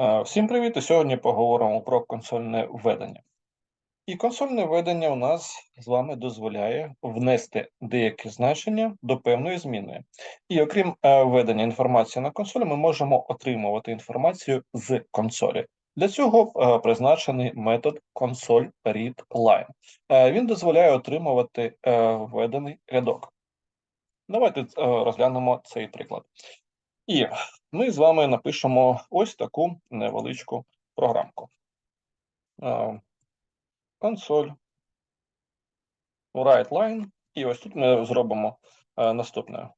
Е, Всім привіт! І сьогодні поговоримо про консольне введення. І консольне введення у нас з вами дозволяє внести деякі значення до певної зміни. І окрім е, введення інформації на консоль, ми можемо отримувати інформацію з консолі. Для цього е, призначений метод console read line. Е, Він дозволяє отримувати е, введений рядок. Давайте е, розглянемо цей приклад. І ми з вами напишемо ось таку невеличку програмку. Е, Консоль. Write line. І ось тут ми зробимо е, наступне.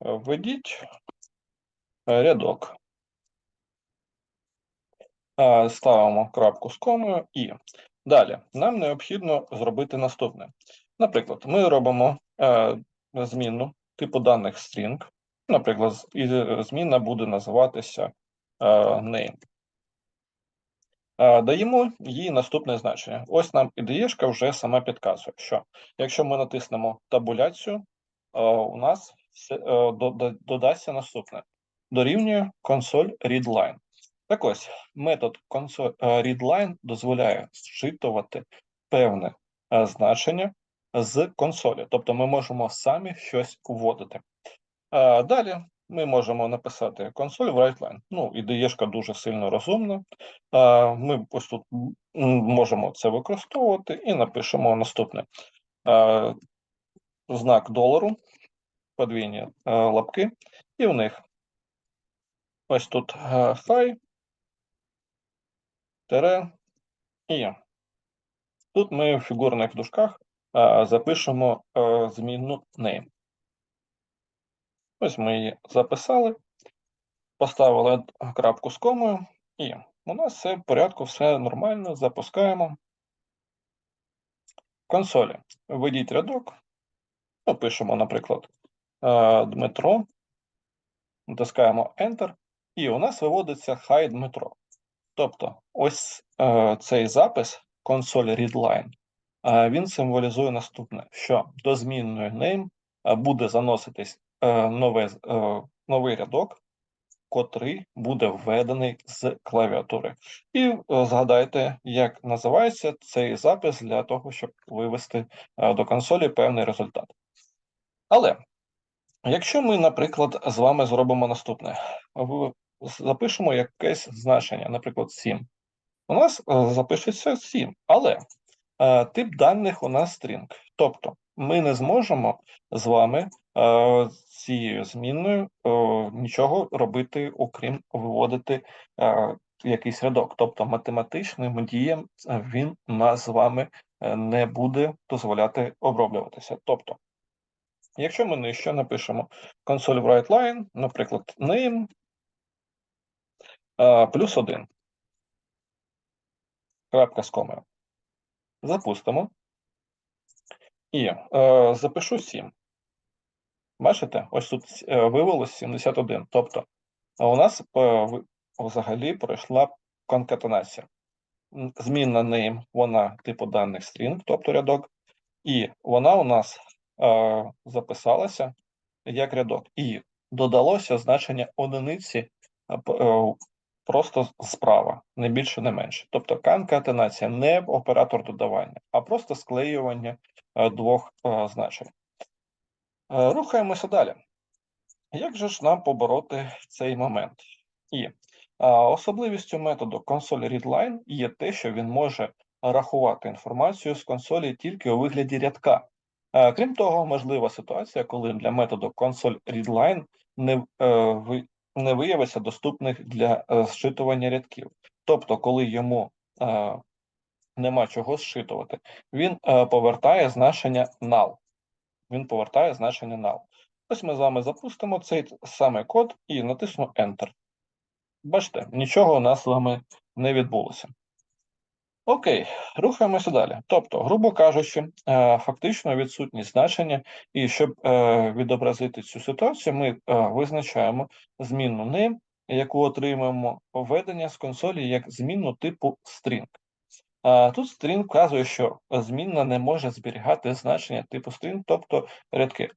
Введіть рядок. Е, Ставимо крапку з комою і далі нам необхідно зробити наступне. Наприклад, ми робимо зміну типу даних string. Наприклад, і е, зміна буде називатися е, name. Е, Даємо їй наступне значення. Ось нам ідеєшка вже сама підказує, що якщо ми натиснемо табуляцію, у нас додасться наступне. Дорівнює консоль readline. Так ось, метод readline дозволяє зчитувати певне значення з консолі. Тобто ми можемо самі щось вводити. Далі ми можемо написати консоль в WriteLine. Ну, ідеєшка дуже сильно розумна. Ми ось тут можемо це використовувати і напишемо наступне. Знак долару, подвійні лапки, і в них ось тут хай, тере і тут ми в фігурних дужках запишемо змінну name. Ось ми її записали, поставили крапку з комою, і у нас все в порядку, все нормально. Запускаємо. Консолі. Введіть рядок. Ну, пишемо, наприклад, е, Дмитро. Натискаємо Enter, і у нас виводиться Хай Дмитро. Тобто, ось е, цей запис консоль readline, е, він символізує наступне: що до змінної name буде заноситись нове, е, новий рядок, котрий буде введений з клавіатури. І е, згадайте, як називається цей запис для того, щоб вивести е, до консолі певний результат. Але якщо ми, наприклад, з вами зробимо наступне: запишемо якесь значення, наприклад, 7. У нас е, запишеться 7, але е, тип даних у нас string. Тобто ми не зможемо з вами е, цією змінною е, нічого робити, окрім виводити е, якийсь рядок. Тобто математичним діям е, він нас з вами е, не буде дозволяти оброблюватися. Тобто, якщо ми нижче напишемо console write line, наприклад, name е, плюс 1. Крапка з комою. Запустимо. І е, запишу 7. Бачите, ось тут е, вивелось 71. Тобто у нас е, взагалі пройшла конкатенація. Змінна name, вона типу даних string, тобто рядок, і вона у нас е, записалася як рядок. І додалося значення одиниці е, е, просто справа, не більше, не менше. Тобто конкатенація не оператор додавання, а просто склеювання е, двох е, значень. Е, Рухаємося далі. Як же ж нам побороти цей момент? І особливістю методу console readline є те, що він може рахувати інформацію з консолі тільки у вигляді рядка. Е, Крім того, можлива ситуація, коли для методу console readline не, е, не виявиться доступних для е, зчитування рядків. Тобто, коли йому е, нема чого зчитувати, він е, повертає значення null. Він повертає значення null. Ось ми з вами запустимо цей самий код і натисну Enter. Бачите, нічого у нас з вами не відбулося. Окей, рухаємося далі. Тобто, грубо кажучи, е, фактично відсутність значення, і щоб е, відобразити цю ситуацію, ми е, визначаємо змінну name, яку отримуємо введення з консолі як змінну типу string. Тут string вказує, що змінна не може зберігати значення типу string, тобто рядки.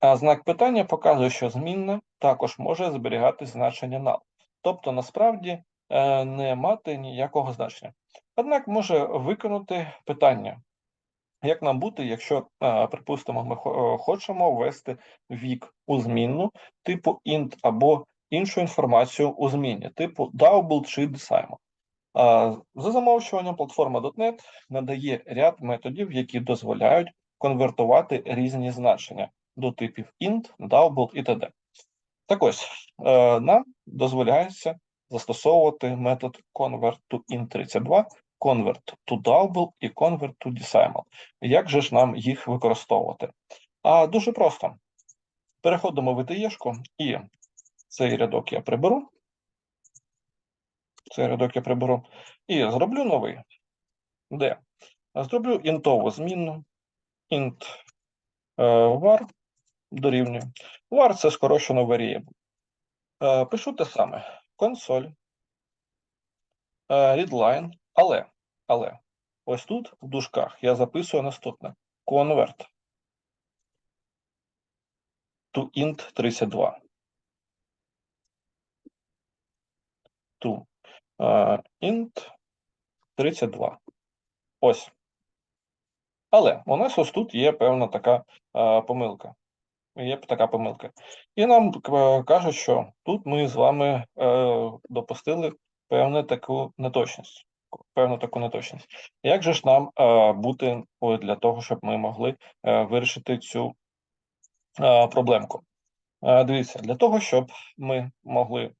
А знак питання показує, що змінна також може зберігати значення null. Тобто, насправді, е, не мати ніякого значення. Однак може виконати питання, як нам бути, якщо, е, припустимо, ми хо- хочемо ввести вік у змінну типу int або іншу інформацію у зміні, типу double чи decimal. За замовчуванням платформа .NET надає ряд методів, які дозволяють конвертувати різні значення до типів int, double і т.д. Так ось, е, нам дозволяється застосовувати метод convert to int32, convert to double і convert to. Як же ж нам їх використовувати? А дуже просто. Переходимо в IDE-шку і цей рядок я приберу. Цей рядок я приберу. І зроблю новий. Де? Зроблю інтову змінну. int е, var дорівнює. var це скорочено variable. Е, Пишу те саме. Консоль. е, Readline. Але, але, ось тут в дужках я записую наступне. Convert to int 32. To int 32. Ось. Але у нас ось тут є певна така е, помилка. Є така помилка. І нам кажуть, що тут ми з вами е, допустили певну таку неточність. Певну таку неточність. Як же ж нам е, бути для того, щоб ми могли е, вирішити цю е, проблемку? Е, дивіться, для того, щоб ми могли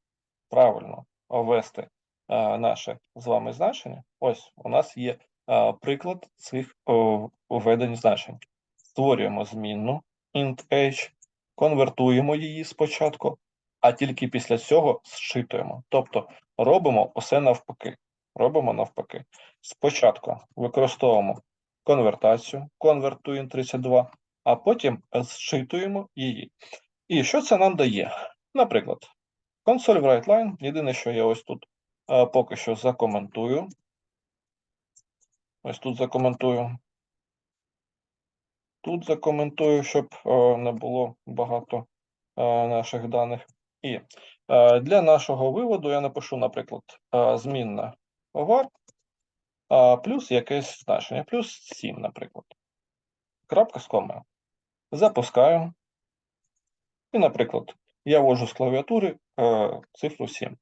правильно ввести е, наше з вами значення, ось у нас є е, приклад цих о, введень значень. Створюємо змінну int h, конвертуємо її спочатку, а тільки після цього зчитуємо. Тобто робимо усе навпаки. Робимо навпаки. Спочатку використовуємо конвертацію, int 32, а потім зчитуємо її. І що це нам дає? Наприклад, консоль в WriteLine. Єдине, що я ось тут е, поки що закоментую. Ось тут закоментую. Тут закоментую, щоб е, не було багато е, наших даних. І е, для нашого виводу я напишу, наприклад, е, змінна var е, плюс якесь значення, плюс 7, наприклад. Крапка з комою. Запускаю. І, наприклад, я ввожу з клавіатури е, цифру 7.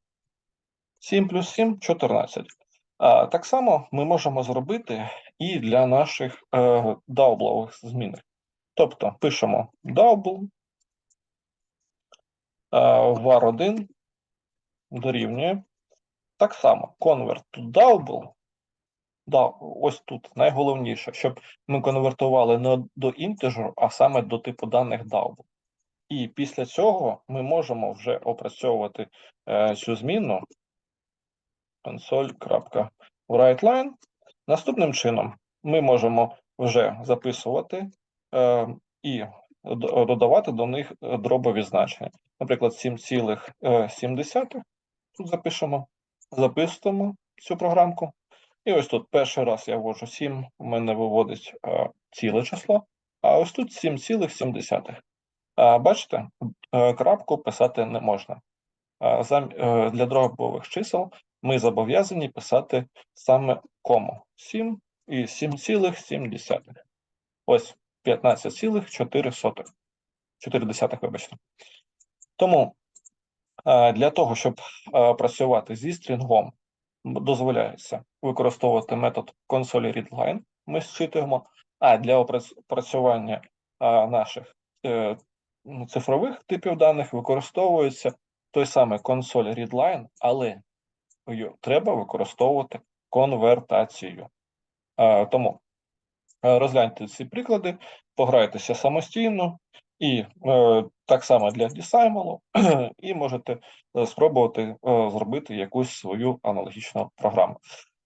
7 плюс 7 – 14. А, так само ми можемо зробити і для наших е, даублових змінних. Тобто пишемо double е, var1 дорівнює. Так само convert to double. Да, ось тут найголовніше, щоб ми конвертували не до інтежеру, а саме до типу даних double. І після цього ми можемо вже опрацьовувати е, цю зміну console.writeLine. Наступним чином ми можемо вже записувати е, і додавати до них е, дробові значення. Наприклад, 7,7 тут запишемо, записуємо цю програмку. І ось тут перший раз я ввожу 7, у мене виводить е, ціле число, а ось тут 7,7. А, Бачите, е, крапку писати не можна. Е, Для дробових чисел ми зобов'язані писати саме кому 7 і 7,7. Ось 15,4. 4 десятих, вибачте. Тому е, для того, щоб е, працювати зі стрінгом, дозволяється використовувати метод console readline, ми зчитуємо, а для опрацювання е, наших цифрових типів даних використовується той самий console readline, але треба використовувати конвертацію. Е, Тому е, розгляньте ці приклади, пограйтеся самостійно і е, так само для Discimal, і можете спробувати зробити якусь свою аналогічну програму.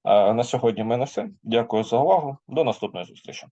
На сьогодні в мене все. Дякую за увагу. До наступної зустрічі.